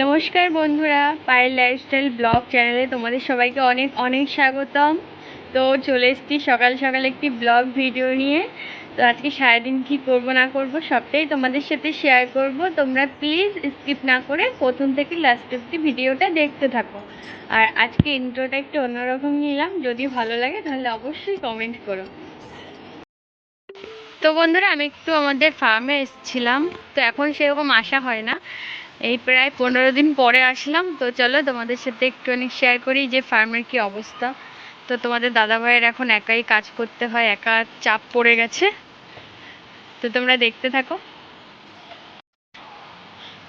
নমস্কার বন্ধুরা, Payel lifestyle blog চ্যানেলে তোমাদের সবাইকে অনেক অনেক স্বাগতম। তো চলে এসেছি সকাল সকাল একটি ব্লগ ভিডিও নিয়ে। তো আজকে সারাদিন কী করব না করব সবটাই তোমাদের সাথে শেয়ার করব। তোমরা প্লিজ স্কিপ না করে প্রথম থেকে লাস্ট অব্দি ভিডিওটা দেখতে থাকো। আর আজকে ইন্ট্রোটা একটু অন্যরকম নিলাম। যদি ভালো লাগে তাহলে অবশ্যই কমেন্ট করো। তো বন্ধুরা, আমি একটু আমাদের ফার্মে এসেছিলাম। তো এখন সেরকম আসা হয় না। এই প্রায় পনেরো দিন পরে আসলাম। তো চলো তোমাদের সাথে একটুখানি শেয়ার করি যে ফার্মের কি অবস্থা। তো তোমাদের দাদা ভাইয়ের এখন একাই কাজ করতে হয়, একা চাপ পড়ে গেছে। তো তোমরা দেখতে থাকো।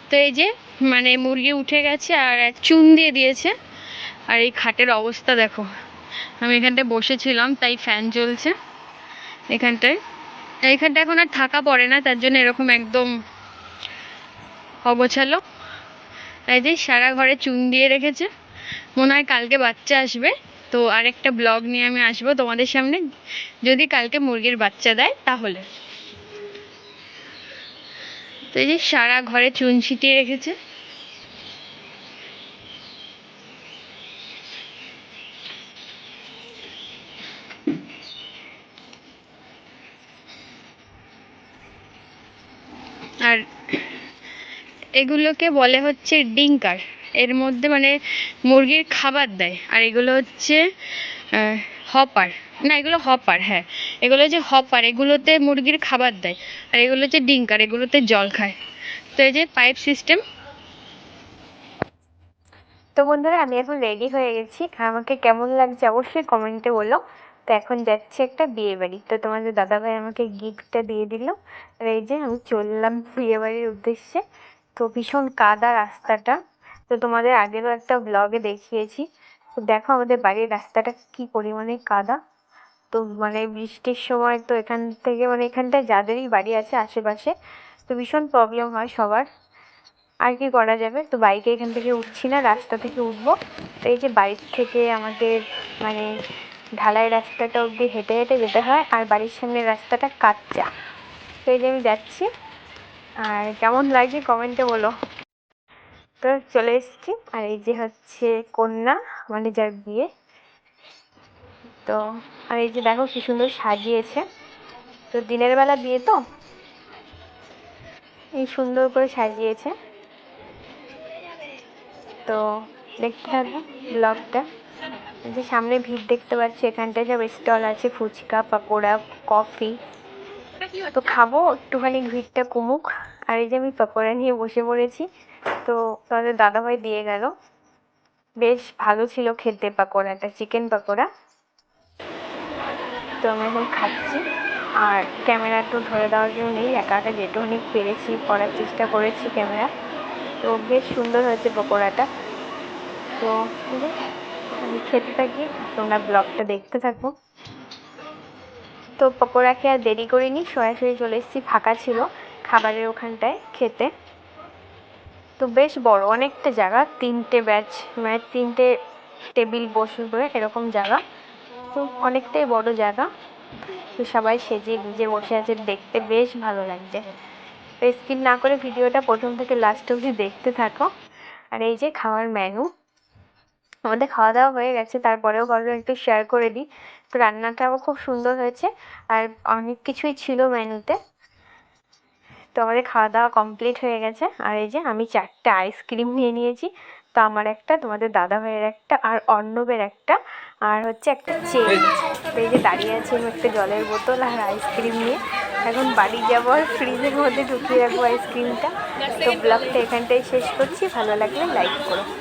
তো এই যে মানে মুরগি উঠে গেছে আর চুন দিয়ে দিয়েছে। আর এই খাটের অবস্থা দেখো। আমি এখানটায় বসেছিলাম, তাই ফ্যান চলছে এখানটায় এইখানটা এখন আর থাকা পড়ে না, তার জন্য এরকম একদম অগোছালো। এই যে সারা ঘরে চুন দিয়ে রেখেছে। মনে হয় কালকে বাচ্চা আসবে। তো আরেকটা ব্লগ নিয়ে আমি আসব তোমাদের সামনে। যদি কালকে মুরগির বাচ্চা দেয়, তাহলে। তো এই যে সারা ঘরে চুন ছিটিয়ে রেখেছে। আর এগুলোকে বলে হচ্ছে ডিঙ্কার। এর মধ্যে মানে মুরগির খাবার দেয়। আর এগুলো হচ্ছে হপার। না, এগুলো হপার হ্যাঁ। এগুলো হচ্ছে হপার, এগুলোতে মুরগির খাবার দেয়। আর এগুলো হচ্ছে ডিঙ্কার, এগুলোতে জল খায়। তো এই যে পাইপ সিস্টেম। তো বন্ধুরা, আমি এখন রেডি হয়ে গেছি। আমাকে কেমন লাগছে অবশ্যই কমেন্টে বলো। তো এখন যাচ্ছি একটা বিয়ে বাড়ি। তো তোমাদের দাদাভাই আমাকে গিফটটা দিয়ে দিল। আর এই যে আমি চললাম বিয়ে বাড়ির উদ্দেশ্যে। তো ভীষণ কাদা রাস্তাটা। তো তোমাদের আগেরও একটা ব্লগে দেখিয়েছি। তো দেখো আমাদের বাড়ির রাস্তাটা কি পরিমাণে কাদা। তো মানে বৃষ্টির সময় তো এখান থেকে মানে এখানটায় যাদেরই বাড়ি আছে আশেপাশে, তো ভীষণ প্রবলেম হয় সবার। আর কি করা যাবে? তো বাইকে এখান থেকে উঠছি না, রাস্তা থেকে উঠবো। তো এই যে বাড়ির থেকে আমাদের মানে ঢালাই রাস্তাটা অবধি হেঁটে হেঁটে যেতে হয়, আর বাড়ির সামনের রাস্তাটা কাঁচা। তো এই যে আমি যাচ্ছি। আর কেমন লাগছে কমেন্টে বলো। তো চলে এসেছি। আর এই যে হচ্ছে কন্যা মানে যার বিয়ে। তো আর এই যে দেখো কি সুন্দর সাজিয়েছে। তো দিনের বেলা বিয়ে তো? এই সুন্দর করে সাজিয়েছে। তো দেখতে থাকব ব্লগটা। যে সামনে ভিড় দেখতে পাচ্ছি, এখানটায় সব স্টল আছে, ফুচকা, পাকোড়া, কফি। তো খাব, একটুখানি ভিড়টা কমুক। আর এই যে আমি পকোড়া নিয়ে বসে পড়েছি, তো তাদের দাদাভাই দিয়ে গেল। বেশ ভালো ছিল খেতে পাকোড়াটা, চিকেন পাকোড়া। তো আমি এখন খাচ্ছি। আর ক্যামেরা তো ধরে দেওয়ার জন্য নেই, একা একা যেটুকুনি পেরেছি করার চেষ্টা করেছি ক্যামেরা। তো বেশ সুন্দর হয়েছে পকোড়াটা। তো আমি খেতে থাকি, তোমরা ব্লগটা দেখতে থাকো। তো পকোড়া খেয়ে আর দেরি করিনি, সরাসরি চলে এসেছি, ফাঁকা ছিল। খাবারের ওখানটায় খেতে। তো বেশ বড়, অনেকটা জায়গা, তিনটে ব্যাচ মানে তিনটে টেবিল বসবে এরকম জায়গা। তো অনেকটাই বড় জায়গা। তো সবাই সেজে গুজে বসে আছে, দেখতে বেশ ভালো লাগছে। তো স্কিপ না করে ভিডিওটা প্রথম থেকে লাস্ট অবধি দেখতে থাকো। আর এই যে খাওয়ার মেনু আমাদের খাওয়া দাওয়া হয়ে গেছে, তারপরেও ভাবলাম একটু শেয়ার করে দিই। তো রান্নাটাও খুব সুন্দর হয়েছে, আর অনেক কিছুই ছিল মেনুতে তো আমাদের খাওয়া দাওয়া কমপ্লিট হয়ে গেছে। আর এই যে আমি চারটে আইসক্রিম নিয়ে নিয়েছি। তো আমার একটা, তোমাদের দাদা ভাইয়ের একটা, আর অর্ণবের একটা। আর হচ্ছে একটা চেন এই যে দাঁড়িয়ে আছে একটা জলের বোতল আর আইসক্রিম নিয়ে। এখন বাড়ি যাব আর ফ্রিজের মধ্যে ঢুকিয়ে রাখব আইসক্রিমটা তো ব্লগটা এখানটাই শেষ করছি। ভালো লাগলে লাইক করো।